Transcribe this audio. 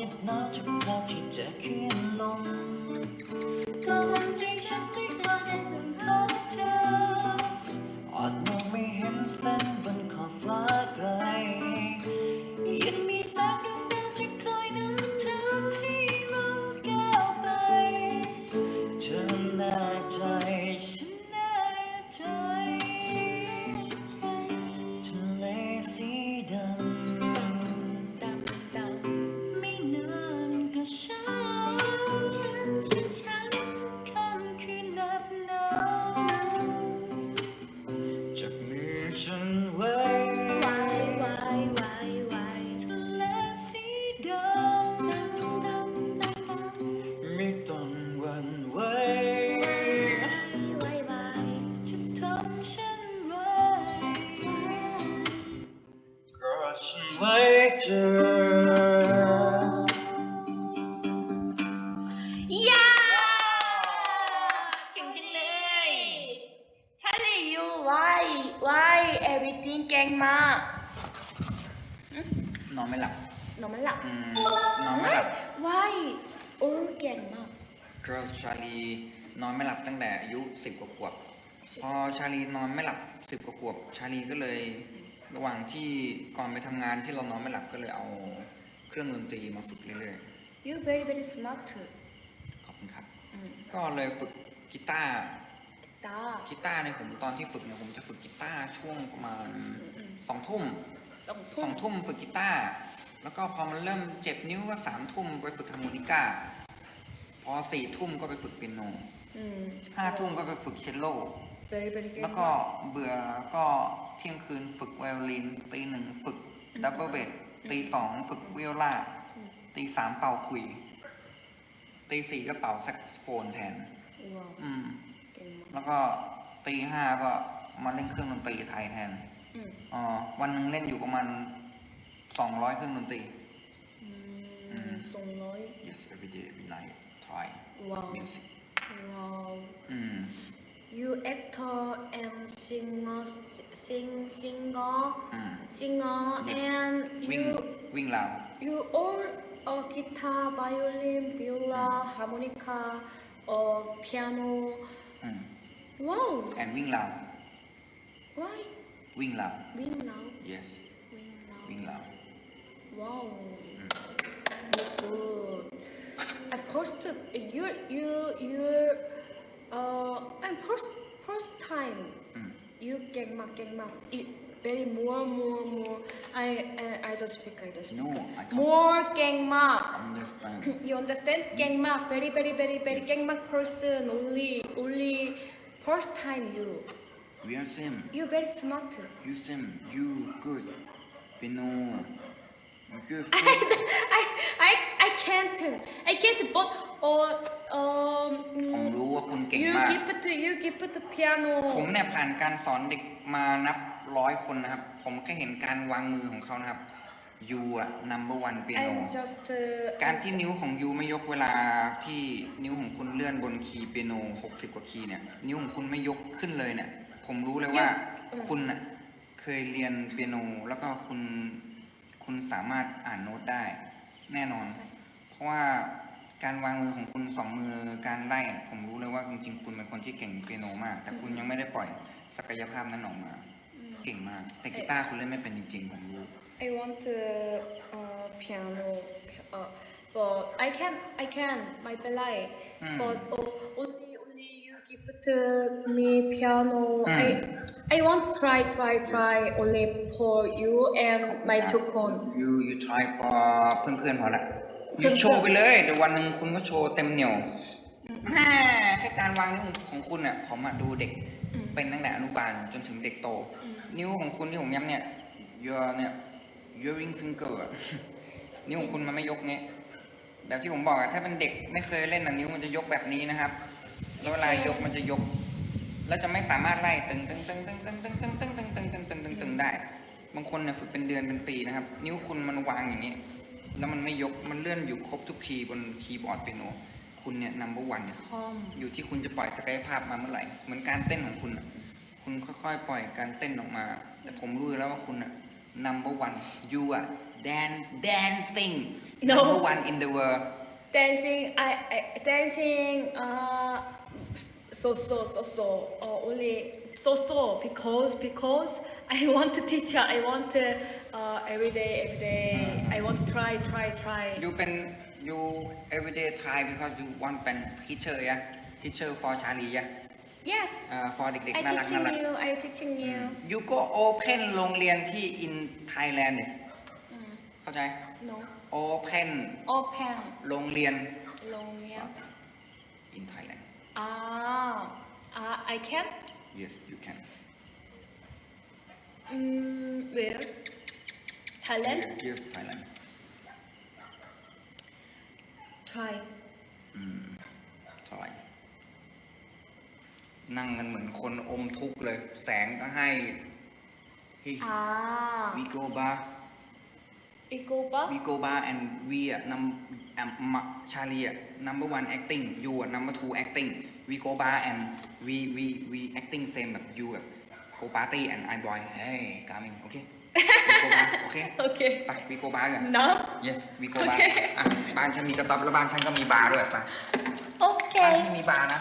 เธออาจเห เธอยาเก่งจังเลยชาลียู why why everything เก่งมากนอนไม่หลับนอนไม่หลับ อืมนอนไม่หลับ why โอ้เก่งมาก Girl ชาลีนอนไม่หลับตั้งแต่อายุสิบกว่าขวบ พอชาลีนอนไม่หลับสิบกว่าขวบ ชาลีก็เลย ระหว่างที่ก่อนไปทำงานที่เรานอนไม่หลับก็เลยเอาเครื่องดนตรีมาฝึกเรื่อย you very very smart ๆ ขอบคุณครับ อืมก็เลยฝึกกีตาร์ ตากีตาร์เนี่ยผมตอนที่ฝึกเนี่ยผมจะฝึกกีตาร์ช่วงประมาณสองทุ่มสองสทุ่อมงทุ่มฝึกกีตาร์แล้วก็พอมันเริ่มเจ็บนิ้วก็สามทุ่มไปฝึกฮาร์โมนิกาพอสี่ทุ่มก็ไปฝึกเปียโนอืมห้าทุ่มก็ไปฝึกเชลโล very very เก่งแล้วก็เบื่อก็เที่ยงคืนฝึกไวโอลินตีหนึ่งฝึกดับเบิลเบสตีสองฝึกวิโอลาตีสามเป่าคุย ตีสี่ก็เป่าแซกโซโฟนแทน ว้าวอืม เก่งมากแล้วก็ตีห้าก็มาเล่นเครื่องดนตรีไทยแทนอืมอ๋อวันหนึ่งเล่นอยู่ประมาณสองร้อยเครื่องดนตรี อืมสองร้อย yes every day every night try ว้าว music ว้าว อืม you actor and singer sing singer อืม singer Yes. and วิ่ง you วิ่งราว you all uh, guitar violin viola harmonica or piano อืม wow แอนวิ่งราว why วิ่งราว win now yes win now วิ่งราว Wow, you good. At first, you you you uh, and first first time อืม you เก่งมากเก่งมาก it very more more more. I I I don't speak I don't speak. no I can't More เก่งมาก understand you understand เก่งมาก very very very very เก่งมาก person only only first time you we are same you very smart. you same you good piano you good I I I can't I can't but uh, um ผมรู้ ว่าคุณเก่ง you มาก give it you give it piano ผมเนี่ยผ่านการสอนเด็กมานับร้อยคนนะครับ ผมแค่เห็นการวางมือของเขานะครับ ยูอะ number one piano I'm just uh, การที่นิ้วของยูไม่ยกเวลาที่นิ้วของคุณเลื่อนบนคีย์เปียโน 60 กว่าคีย์เนี่ย นิ้วของคุณไม่ยกขึ้นเลยเนี่ย ผมรู้เลยว่าอืมคุณน่ะเคยเรียนเปียโน แล้วก็คุณ คุณสามารถอ่านโน้ตได้ แน่นอน เพราะว่า การวางมือของคุณสองมือการไล่ผมรู้เลยว่าจริงๆคุณเป็นคนที่เก่งเปียโนมาก แต่คุณยังไม่ได้ปล่อยศักยภาพนั้นออกมา เก่งมาก แต่กีตาร์คุณเล่นไม่เป็นจริงๆผมรู้ I want uh, uh, piano uh, but I can I can ไม่เป็นไรอืม but uh, only only you give it to me piano อืม I I want to try try try only for you and my ทุกคน you you try for เพื่อนๆพอละ you โชว์ไปเลยเดี๋ยววันหนึ่งคุณก็โชว์เต็มเหนียวแม่แค่การวางนิ้วของคุณเนี่ยผมอะดูเด็กเป็นตั้งแต่อนุบาลจนถึงเด็กโต นิ้วของคุณที่ผมย้ำเนี่ย your เนี่ย your ring finger อะนิ้วของคุณมันไม่ยกเงี้ยแบบที่ผมบอกอะถ้าเป็นเด็กไม่เคยเล่นอะนิ้วมันจะยกแบบนี้นะครับแล้วเวลายกมันจะยก แล้วจะไม่สามารถไล่ตึงตึงตึงตึงตึงตึงตึงตึงตึงตึงตึงตึงตึงตึงได้ บางคนเนี่ยฝึกเป็นเดือนเป็นปีนะครับ นิ้วคุณมันวางอย่างนี้ แล้วมันไม่ยกมันเลื่อนอยู่ครบทุกคีย์บนคีย์บอร์ดเปียโนคุณเนี่ย number one คอมอยู่ที่คุณจะปล่อยศักยภาพมาเมื่อไหร่เหมือนการเต้นของคุณน่ะคุณค่อยๆ ปล่อยการเต้นออกมา แต่ผมรู้อยู่แล้วว่าคุณน่ะ number one you อะ dance dancing No. number one in the world dancing I, I dancing uh so so so so uh, only so so because because I want to teach I want to uh every day every day I want to try try try you เป็น you everyday try because you want เป็น teacher ยะ teacher for ชาลียะ yes อ่า for เด็ก I ๆน่ารักน่า teaching รัก you I teaching you you go open โรงเรียนที่ in Thailand เนี่ย อืม เข้าใจ no open open โรงเรียน โรงเรียน in Thailand อ่าอ่า I can yes you can อืม where Thailand yes Thailand try อืมเท่าไหร่นั่งกันเหมือนคนอมทุกข์เลย แสงก็ให้ Hey, อ่า we go bar we go back we go bar and we อะนำอะมาชาลีอะ number one acting you อะ number two acting we go bar and we we we acting same แบบ you แบบ go party and I boy hey coming โอเค we go bar โอเค okay ไป we go bar กัน now yes we go bar โอเค อะบ้านฉันมีกระต๊อบแล้วบ้านฉันก็มีบาร์ด้วยไป okay บ้านที่มีบาร์นะ